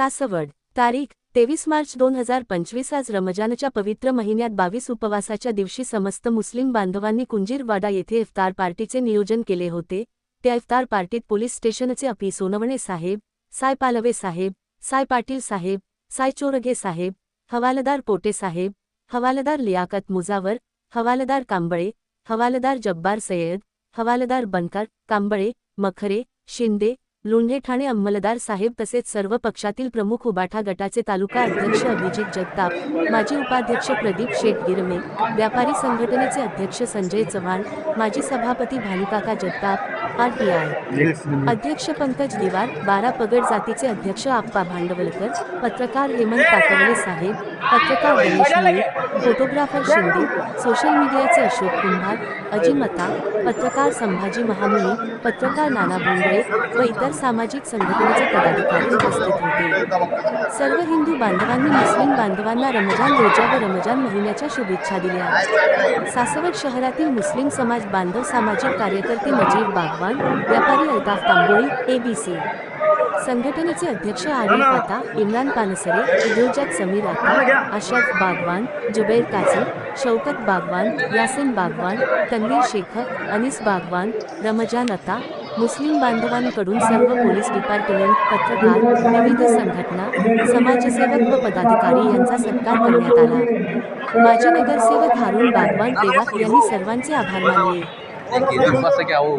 सासवड तारीख तेवीस मार्च दोन हजार पंचवीस आज रमजानच्या पवित्र महिन्यात बावीस उपवासाच्या दिवशी समस्त मुस्लिम बांधवांनी कुंजीरवाडा येथे इफ्तार पार्टीचे नियोजन केले होते. त्या इफ्तार पार्टीत पोलीस स्टेशनचे अपी सोनवणे साहेब साय पालवे साहेब साय पाटील साहेब साय चोरगे साहेब हवालदार पोटे साहेब हवालदार लियाकत मुजावर हवालदार कांबळे हवालदार जब्बार सय्यद हवालदार बनकर कांबळे मखरे शिंदे लोंढे ठाणे अंमलदार साहेब तसेच सर्व पक्षातील प्रमुख उबाठा गटाचे तालुका अध्यक्ष अभिजित जगताप माजी उपाध्यक्ष प्रदीप शेठ गिरमे व्यापारी संघटनेचे अध्यक्ष संजय चव्हाण माजी सभापती भालुकाका जगताप आरटीआय. अध्यक्ष पंकज दिवार बारा पगड जातीचे अध्यक्ष आप्पा भांडवलकर पत्रकार हेमंत काकवले साहेब पत्रकार गणेश मुळे फोटोग्राफर शिंदे सोशल मीडियाचे अशोक कुंभार अजिमता पत्रकार संभाजी महामुनी पत्रकार नाना भोंगळे व इतर सामाजिक संघटनेचे पदाधिकारी उपस्थित होते. सर्व हिंदू बांधवांनी मुस्लिम बांधवांना रमजान रोजा व रमजान महिन्याच्या शुभेच्छा दिल्या. सासवड शहरातील मुस्लिम समाज बांधव सामाजिक कार्यकर्ते नजीर बागवान व्यापारी अल्ताफ तांबोळी एबीसी संघटनेचे अध्यक्ष आरिफ आता इम्रान पानसरे उद्योजक समीर आता अशरफ बागवान जुबैर काझी शौकत बागवान यासिन बागवान तन्वीर शेख अनिस बागवान रमजान अता मुस्लिम बांधवांकडून सर्व पोलीस डिपार्टमेंट पत्रकार विविध संघटना समाजसेवक व पदाधिकारी यांचा सत्कार करण्यात आला. माजी नगरसेवक हारून बागवान देवाक यांनी सर्वांचे आभार मानले. बस क्या वो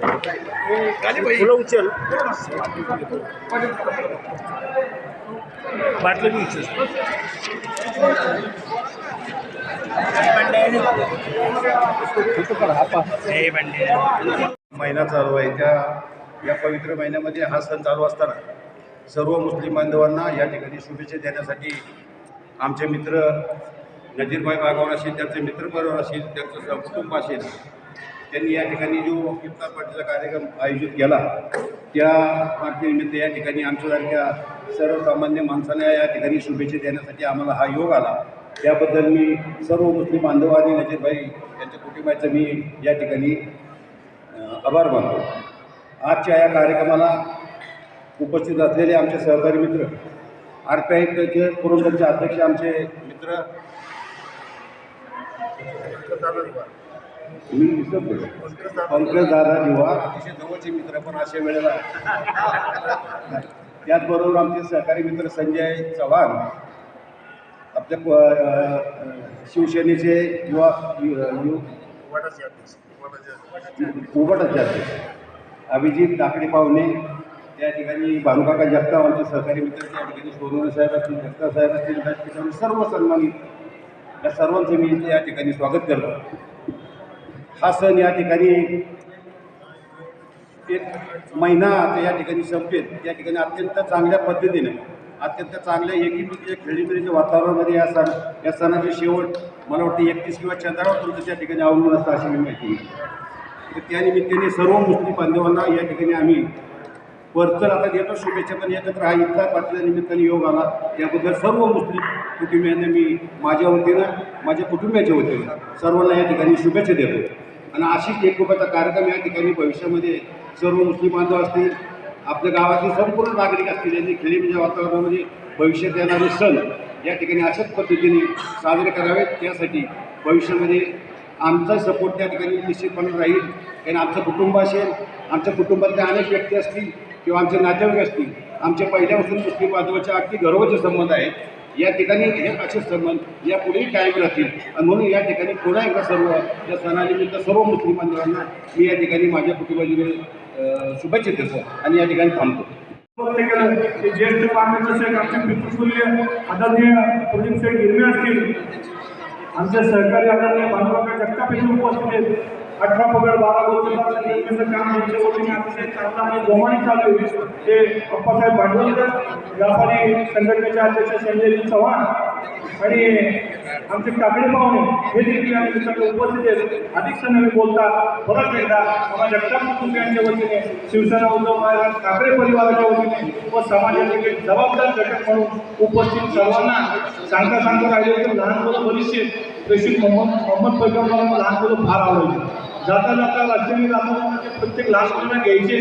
फुलं उचल. बाटलं मी उचल. महिना चालू आहे. त्या या पवित्र महिन्यामध्ये हा सण चालू असताना सर्व मुस्लिम बांधवांना या ठिकाणी शुभेच्छा देण्यासाठी आमचे मित्र नजीरभाई बागावर असेल त्यांचे मित्रपरिवार असेल त्यांचं कुटुंब असेल त्यांनी या ठिकाणी जो इफ्तार पार्टीचा कार्यक्रम आयोजित केला त्या पार्टीनिमित्त या ठिकाणी आमच्यासारख्या सर्वसामान्य माणसांना या ठिकाणी शुभेच्छा देण्यासाठी आम्हाला हा योग आला. त्याबद्दल मी सर्व मुस्लिम बांधव आणि नजीरभाई यांच्या कुटुंबाचं मी या ठिकाणी आभार मानतो. आजच्या या कार्यक्रमाला उपस्थित असलेले आमचे सहकारी मित्र आर पी आयचे पुरंदरचे अध्यक्ष आमचे मित्र मी विसरलो. पंकज दादा अतिशय जवळचे मित्र पण अशा वेळेला त्याचबरोबर आमचे सहकारी मित्र संजय चव्हाण आपल्या शिवसेनेचे युवा यु- यु- उभटाचे अध्यक्ष अभिजित काकडे पाहुणे त्या ठिकाणी भानुकाका जगताप आमचे सहकारी मित्र त्या ठिकाणी सोनवणे साहेब असतील जगताप साहेब असतील सर्व सन्मानित या सर्वांचे मी या ठिकाणी स्वागत करतो. हा सण या ठिकाणी एक महिना आता या ठिकाणी संपेल. या ठिकाणी अत्यंत चांगल्या पद्धतीने अत्यंत चांगल्या एकीपीच्या खेळीमेळीच्या वातावरणामध्ये या सण या सणाची शेवट मला वाटतं एकतीस किंवा चंद्रावर तुमचं त्या ठिकाणी अवलंबून असतं अशी मी माहिती तर त्या निमित्ताने सर्व मुस्लिम बांधवांना या ठिकाणी आम्ही वरचर आता देतो. शुभेच्छा पण एकत्र. हा इतका पाठल्या निमित्ताने योग आला. त्याबद्दल सर्व मुस्लिम कुटुंबियांना मी माझ्या वतीनं माझ्या कुटुंबियाच्या वतीनं सर्वांना या ठिकाणी शुभेच्छा देतो. आणि अशीच एकोप्याचा कार्यक्रम या ठिकाणी भविष्यामध्ये सर्व मुस्लिम बांधव असतील आपल्या गावातील संपूर्ण नागरिक असतील यांनी खेळीमेळीच्या म्हणजे वातावरणामध्ये भविष्यात येणारे सण या ठिकाणी अशाच पद्धतीने साजरे करावेत. त्यासाठी भविष्यामध्ये आमचा सपोर्ट त्या ठिकाणी निश्चितपणे राहील. कारण आमचं कुटुंब असेल आमच्या कुटुंबातले अनेक व्यक्ती असतील किंवा आमचे नातेवाईक असतील आमच्या पहिल्यापासून मुस्लिम बांधवाच्या अगदी गर्वाचे संबंध आहेत. या ठिकाणी हे असे या यापुढेही कायम राहतील. आणि म्हणून या ठिकाणी पुन्हा एकदा सर्व या सणानिमित्त सर्व मुस्लिम बांधवांना मी या ठिकाणी माझ्या कुटुंबाची शुभेच्छा देतो आणि या ठिकाणी थांबतो. प्रत्येकाला ज्येष्ठ पांडव तसेच आमचे पितृतुल्य आदरणीय प्रदीप शेठ हिरवे असतील. आमचे सहकारी आदरणीय भानुकाका जगताप उपस्थित आहेत. अठरा पगड बारा गोष्टीचा संघटनेचं काम यांच्या वतीने अतिशय चांगलं आणि जोमाने चालू आहे. ते अप्पासाहेब भांडवलकर व्यापारी संघटनेचे अध्यक्ष संजयजी चव्हाण आणि आमचे काकडे पाहुणे हे देखील या निमित्ताने उपस्थित आहेत. अधिक न बोलता परत एकदा आम्हा जगताप कुटुंबियांच्या वतीने शिवसेना उद्धव महाराज ठाकरे परिवाराच्या वतीने व समाजातील एक जबाबदार घटक म्हणून उपस्थित सर्वांना सांगता सांगता राहिले तर लहान मुलं बरीचशी प्रेषित मोहम्मद मोहम्मद पैगंबरांना लहान मुलं फार आवडली. जाता जाता राज्याने जाताना प्रत्येक लहान मुलांना घ्यायचे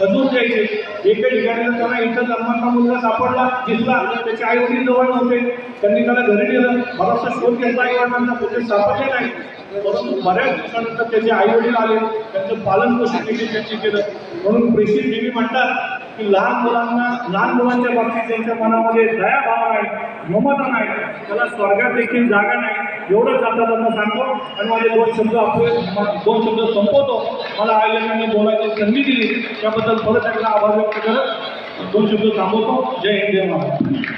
अजून द्यायचे एका ठिकाणी जर त्याला इथं जन्माचा मुलगा सापडला दिसला त्याचे आई वडील जवळ नव्हते. त्यांनी त्याला घरी नेलं. बराचसा शोध घेतला आई वडिलांना कुठे सापडले नाही. परंतु बऱ्याच दिवसानंतर त्याचे आई वडील आले. त्यांचं पालन पोषण देखील त्यांनी केलं. म्हणून प्रेषित देवी म्हणतात की लहान मुलांना लहान मुलांच्या बाबतीत त्यांच्या मनामध्ये दयाभाव नाही ममता नाही. त्याला स्वर्गात देखील जागा नाही. एवढं जाता जाता सांगतो. आणि माझे दोन शब्द आपले दोन शब्द संपवतो. मला आयोजकांनी बोलायची संधी दिली. त्याबद्दल परत एकदा आभार व्यक्त करत दोन शब्द थांबवतो. जय हिंद जय महाराज